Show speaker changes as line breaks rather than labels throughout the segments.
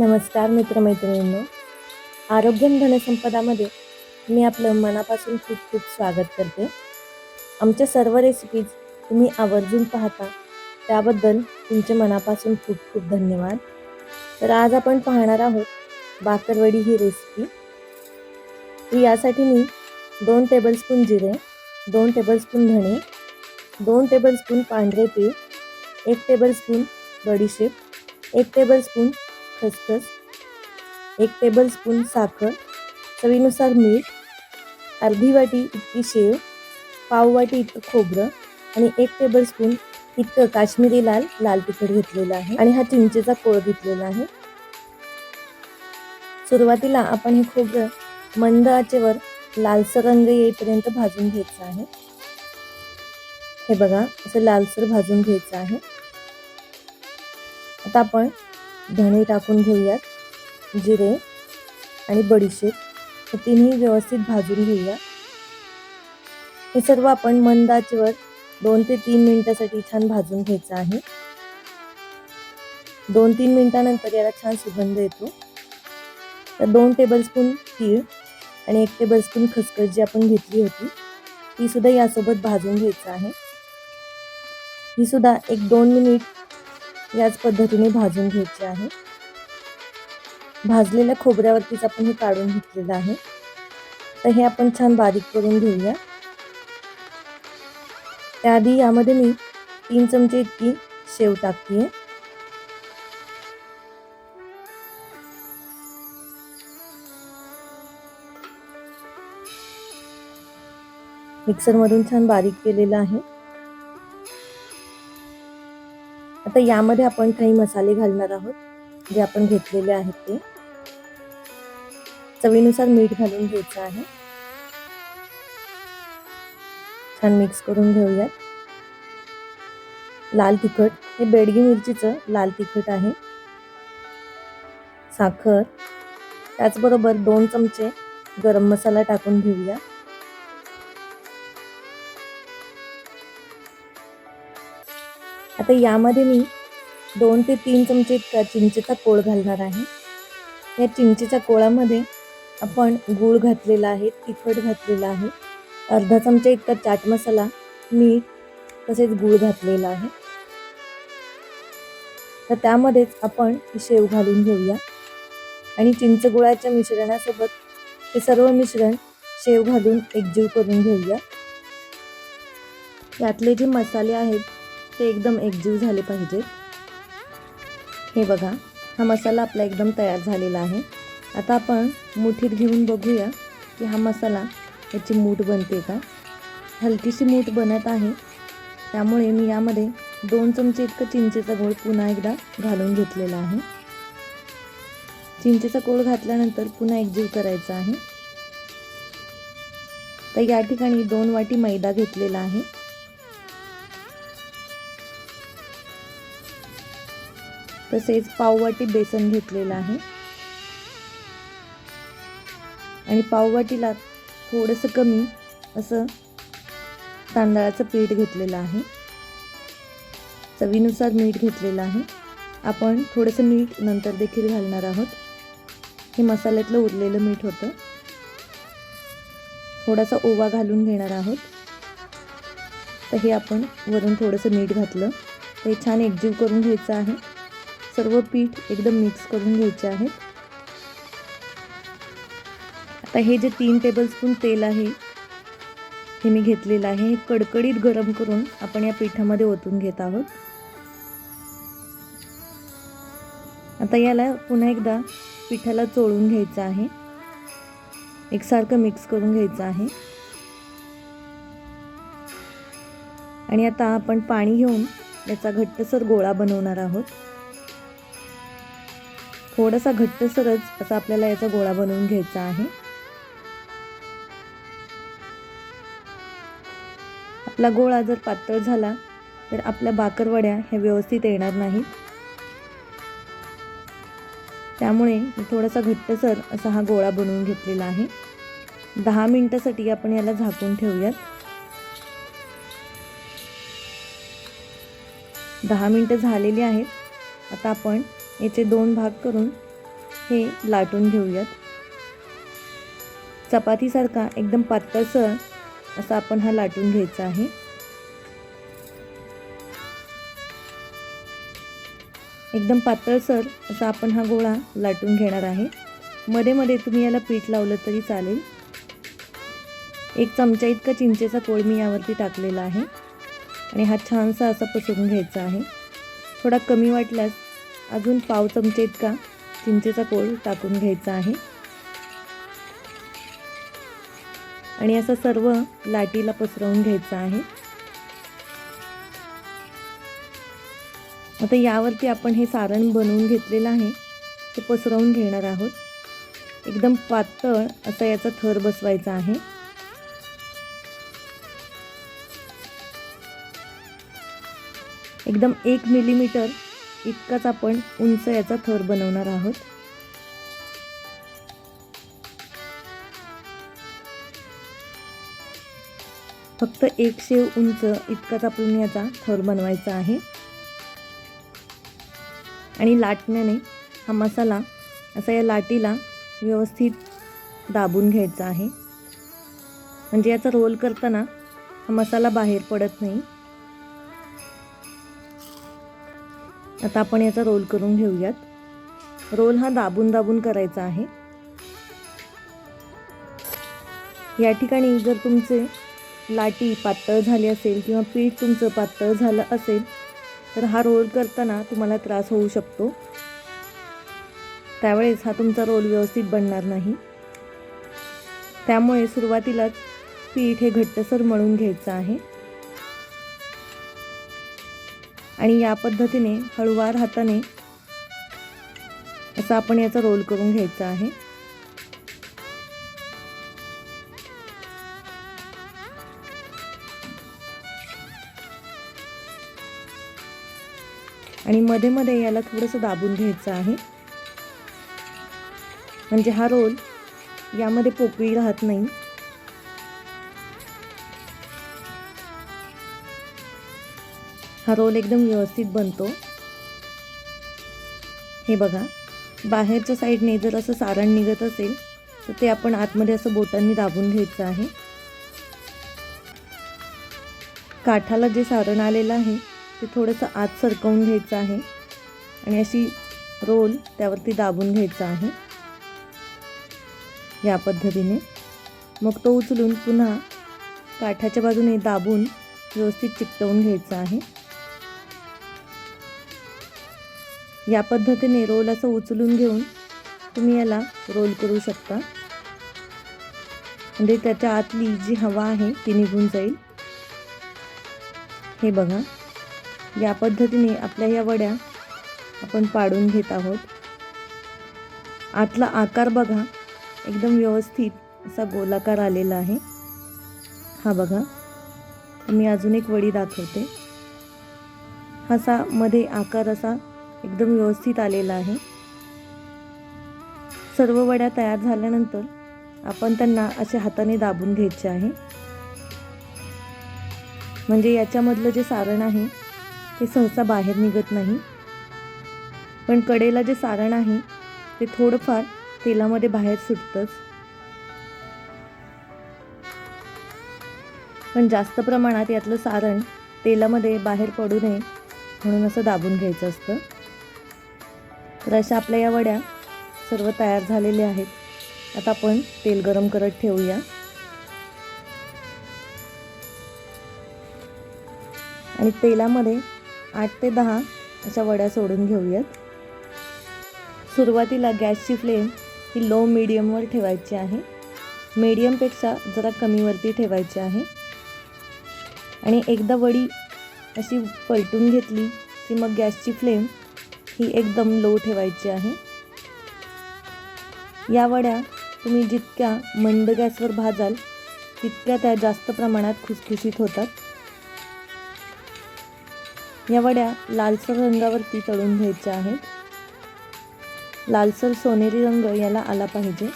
नमस्कार मित्रमैत्रिणींनो. आरोग्यम धनसंपदामध्ये मी आपलं मनापासून खूप खूप स्वागत करते. आमच्या सर्व रेसिपीज तुम्ही आवर्जून पाहता. त्याबद्दल तुमचे मनापासून खूप खूप धन्यवाद. तर आज आपण पाहणार आहोत बाकरवडी ही रेसिपी यासाठी मी दोन टेबलस्पून जिरे दोन टेबलस्पून धणे दोन टेबलस्पून पांढरे तीळ एक टेबलस्पून बडीशेप एक टेबलस्पून खसखस एक टेबलस्पून साखर चवीनुसार मीठ अर्धी वाटी इतकी शेव पाव वाटी इतकं खोबरं आणि एक टेबलस्पून इतकं काश्मीरी लाल लाल तिखट घेतलेलं आहे आणि हा चिंचेचा कोळ घेतलेला आहे. सुरुवातीला आपण हे खोबरं मंद आचेवर लालसर रंग येईपर्यंत भाजून घ्यायचं आहे. हे बघा असं लालसर भाजून घ्यायचं आहे. आता आपण धणे टाकून घेऊयात जिरे आणि बडीशेप. हे तिन्ही व्यवस्थित भाजून घेऊया. हे सर्व आपण मंद आचेवर दोन ते तीन मिनिटासाठी छान भाजून घ्यायचं आहे. दोन तीन मिनिटानंतर याला छान सुगंध येतो. तर दोन टेबलस्पून तीळ आणि एक टेबलस्पून खसखस जी आपण घेतली होती ती सुद्धा यासोबत भाजून घ्यायचं आहे. ही सुद्धा एक दोन मिनिट याच पद्धतीने भाजून घ्यायची आहे. भाजलेल्या खोबऱ्यावरतीच आपण हे काढून घेतलेलं आहे. तर हे आपण छान बारीक करून घेऊया. त्याआधी यामध्ये मी तीन चमचे इतकी शेव टाकते मिक्सरमधून छान बारीक केलेलं आहे. आता यामध्ये आपण काही मसाले घालणार आहोत जे आपण घेतलेले आहेत ते. चवीनुसार मीठ घालून घ्यायचं आहे. छान मिक्स करून घेऊयात. लाल तिखट हे बेडगी मिरचीचं लाल तिखट आहे. साखर त्याचबरोबर दोन चमचे गरम मसाला टाकून घेऊया. आता यामध्ये मी दोन ते तीन चमचे इतका चिंचेचा कोळ घालणार आहे. या चिंचेच्या कोळामध्ये आपण गूळ घातलेला आहे तिखट घातलेला आहे. अर्धा चमचा इतका चाट मसाला मीठ तसेच गूळ घातलेला आहे. तर त्यामध्येच आपण शेव घालून घेऊया. आणि चिंच गुळाच्या मिश्रणासोबत हे सर्व मिश्रण शेव घालून एकजीव करून घेऊया. यातले जे मसाले आहेत ते एकदम एकजीव झाले पाहिजेत हे बघा हा मसाला आपला एकदम तयार झालेला आहे. आता आपण मुठीत घेऊन बघूया की हा मसाला याची मूठ बनते का. हलकीशी मूठ बनत आहे. त्यामुळे मी यामध्ये दोन चमचे इतकं चिंचेचा गोळ पुन्हा एकदा घालून घेतलेला आहे. चिंचेचा कोळ घातल्यानंतर पुन्हा एकजीव करायचा आहे. तर या ठिकाणी दोन वाटी मैदा घेतलेला आहे. तसेच पाववाटी बेसन घेतलेलं आहे. आणि पाववाटीला थोडंसं कमी असं तांदळाचं पीठ घेतलेलं आहे. चवीनुसार मीठ घेतलेलं आहे. आपण थोडंसं मीठ नंतर देखील घालणार आहोत. हे मसाल्यातलं उरलेलं मीठ होतं. थोडासा ओवा घालून घेणार आहोत. तर हे आपण वरून थोडंसं मीठ घातलं. हे छान एकजीव करून घ्यायचं आहे. सर्व पीठ एकदम मिक्स करून घ्यायचे आहेत. आता हे जे तीन टेबलस्पून तेल आहे हे मी घेतलेलं आहे. हे कडकडीत गरम करून आपण या पिठामध्ये ओतून घेत आहोत. आता याला पुन्हा एकदा पिठाला चोळून घ्यायचं आहे. एकसारखं मिक्स करून घ्यायचं आहे. आणि आता आपण पाणी घेऊन याचा घट्टसर गोळा बनवणार आहोत. थोडासा घट्टसरच असा आपल्याला याचा गोळा बनवून घ्यायचा आहे. आपला गोळा जर पातळ झाला तर आपल्या बाकरवड्या ह्या व्यवस्थित येणार नाहीत. त्यामुळे थोडासा घट्टसर असा हा गोळा बनवून घेतलेला आहे. दहा मिनटासाठी आपण याला झाकून ठेवूयात. दहा मिनटं झालेली आहेत. आता आपण याचे दोन भाग करून हे लाटून घेऊयात. चपातीसारखा एकदम पातळसर असा आपण हा लाटून घ्यायचा आहे. एकदम पातळसर असा आपण हा गोळा लाटून घेणार आहे. मध्ये मध्ये तुम्ही याला पीठ लावलं तरी चालेल. एक चमचा इतका चिंचेचा कोळ मी यावरती टाकलेला आहे. आणि हा छानसा असा पसरून घ्यायचा आहे. थोडा कमी वाटल्यास अजून पाव चमचे इतका चिंचेचा कोळ टाकून घ्यायचा आहे. आणि असं सर्व लाटीला पसरवून घ्यायचं आहे. आता यावरती आपण हे सारण बनवून घेतलेलं आहे. ते पसरवून घेणार आहोत. एकदम पातळ असा याचा थर बसवायचा आहे. एकदम एक मिलीमीटर इतकाच आपण उंच याचा थर बनवणार आहोत. फक्त एक शेव उंच इतकाच आपण याचा थर बनवायचा आहे. आणि लाटण्याने हा मसाला असा या लाटीला व्यवस्थित दाबून घ्यायचा आहे. म्हणजे याचा रोल करताना हा मसाला बाहेर पडत नाही. आता आपण याचा रोल करून घेऊयात. रोल हा दाबून दाबून करायचा आहे. या ठिकाणी जर तुमचे लाटी पातळ झाली असेल किंवा पीठ तुमचं पातळ झालं असेल तर हा रोल करताना तुम्हाला त्रास होऊ शकतो. त्यावेळेस हा तुमचा रोल व्यवस्थित बनणार नाही. त्यामुळे सुरुवातीलाच पीठ हे घट्टसर मळून घ्यायचं आहे. आणि या पद्धतीने हळुवार हाताने असा आपण याचा रोल करून घ्यायचा आहे. आणि मध्ये मध्ये याला थोडंसं दाबून घ्यायचं आहे. म्हणजे हा रोल यामध्ये पोकळी राहत नाही. हा रोल एकदम व्यवस्थित बनतो. हे बघा बाहेरच्या साईडने जर असं सारण निघत असेल तर ते आपण आतमध्ये असं बोटांनी दाबून घ्यायचं आहे. काठाला जे सारण आलेलं आहे ते थोडंसं आत सरकवून घ्यायचं आहे आणि अशी रोल त्यावरती दाबून घ्यायचा आहे. या पद्धतीने. मग तो उचलून पुन्हा काठाच्या बाजूने दाबून व्यवस्थित चिकटवून घ्यायचा आहे. या पद्धतीने रोल असं उचलून घेऊन तुम्ही याला रोल करू शकता. म्हणजे त्याच्या आतली जी हवा आहे ती निघून जाईल. हे बघा. या पद्धतीने आपल्या या वड्या आपण पाडून घेत आहोत. आतला आकार बघा. एकदम व्यवस्थित असा गोलाकार आलेला आहे. हा बघा. मी अजून एक वडी दाखवते. असा मध्ये आकार असा एकदम व्यवस्थित आलेला आहे. सर्व वड्या तयार झाल्यानंतर आपण त्यांना असे हाताने दाबून घ्यायचे आहे. म्हणजे याच्यामधलं जे सारण आहे ते सहसा बाहेर निघत नाही. पण कडेला जे सारण आहे ते थोडंफार तेलामध्ये बाहेर सुटतंच. पण जास्त प्रमाणात यातलं सारण तेलामध्ये बाहेर पडू नये म्हणून असं दाबून घ्यायचं असतं. तर अशा आपल्या या वड्या सर्व तयार झालेल्या आहेत. आता आपण तेल गरम करत ठेवूया. आणि तेलामध्ये आठ ते दहा अशा वड्या सोडून घेऊयात. सुरुवातीला गॅसची फ्लेम ही लो मिडियमवर ठेवायची आहे. मीडियमपेक्षा जरा कमीवरती ठेवायची आहे. आणि एकदा वडी अशी पलटून घेतली की मग गॅसची फ्लेम ही एकदम लो ठेवायची आहे. या वड्या तुम्ही जितक्या मंद गॅसवर भाजाल तितक्या त्या जास्त प्रमाणात खुसखुशीत होतात. या वड्या लालसर रंगावरती तळून घ्यायच्या आहेत. लालसर सोनेरी रंग याला आला पाहिजे.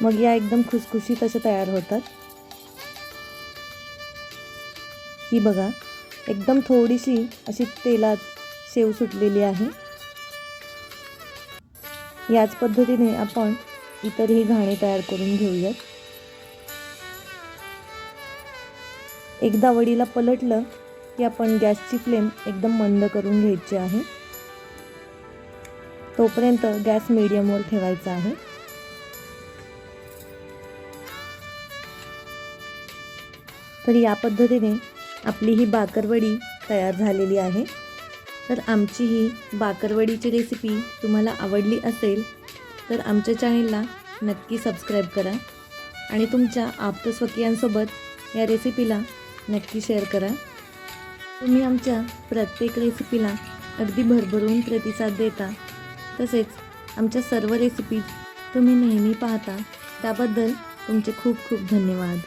मग या एकदम खुसखुशीत अशा तयार होतात. ही बघा एकदम थोडीशी अशी तेलात शेव सुटलेली आहे. याच पद्धतीने आपण इतरही घाणे तयार करून घेऊयात. एकदा वडीला पलटलं की आपण गॅसची फ्लेम एकदम मंद करून घ्यायची आहे. तोपर्यंत गॅस मिडियमवर ठेवायचा आहे. तर या पद्धतीने आपली ही बाकरवडी तयार झालेली आहे. तर आमची ही बाकरवडीची रेसिपी तुम्हाला आवडली असेल तर आमच्या चॅनेलला नक्की सबस्क्राईब करा आणि तुमच्या आप्तस्वकीयांसोबत या रेसिपीला नक्की शेअर करा. तुम्ही आमच्या प्रत्येक रेसिपीला अगदी भरभरून प्रतिसाद देता तसेच आमच्या सर्व रेसिपीज तुम्ही नेहमी पाहता त्याबद्दल तुमचे खूप खूप धन्यवाद.